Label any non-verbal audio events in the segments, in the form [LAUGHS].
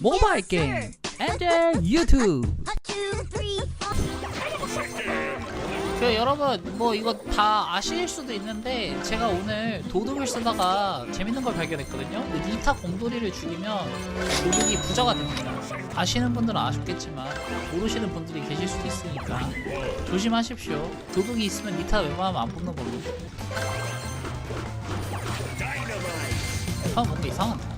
모바일 게임. 엔젤 유튜브 그 여러분 뭐 이거 다 아실 수도 있는데 제가 오늘 도둑을 쓰다가 재밌는 걸 발견했거든요. 근데 니타 곰돌이를 죽이면 도둑이 부자가 됩니다. 아시는 분들은 아셨겠지만 모르시는 분들이 계실 수도 있으니까 조심하십시오. 도둑이 있으면 니타 웬만하면 안 뽑는 걸로. 아 뭔가 이상하다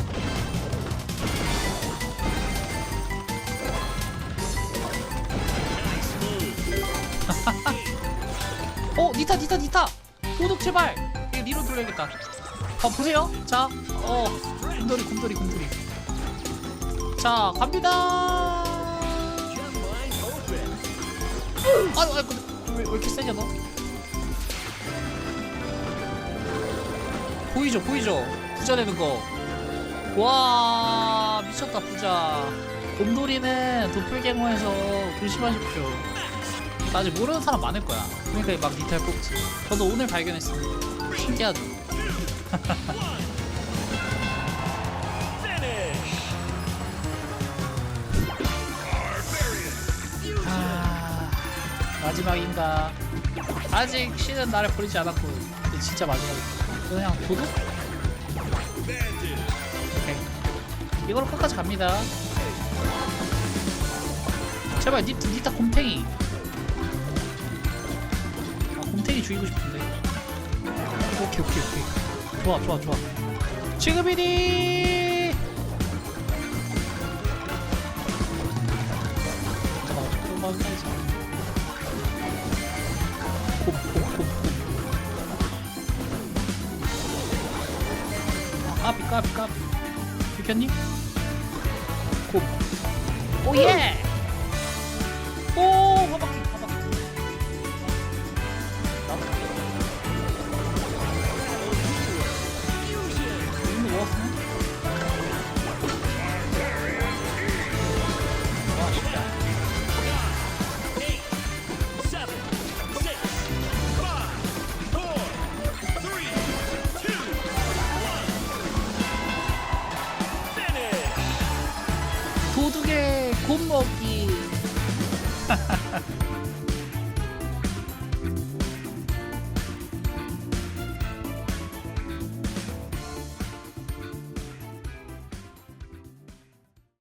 어 니타 니타 니타. 도둑 제발. 이거 니로 돌려야겠다 어 보세요. 자어 곰돌이 곰돌이 곰돌이. 자 갑니다. 아유 아유 근데 왜, 왜 이렇게 세냐 너? 보이죠 보이죠? 부자 되는 거와 미쳤다 부자. 곰돌이는 도플갱어에서 조심하십시오 나 아직 모르는 사람 많을 거야. 그러니까 막 니탈 뽑지. 저도 오늘 발견했습니다. 신기하죠? [LAUGHS] 아, 마지막인가. 아직 신은 나를 버리지 않았고, 이제 진짜 마지막이다. 그냥 도둑? 이걸로 끝까지 갑니다. 제발 니, 니타 곰탱이. 아 곰탱이 죽이고 싶은데. 오케이 오케이 오케이. 좋아 좋아 좋아. 지금이니! 잠깐만 조금만 살자. 곰곰곰곰. 아 까비 까비 까비. 비켰니? 곰. 오예! 오 화바퀴 도둑의 곰 먹기 [LAUGHS]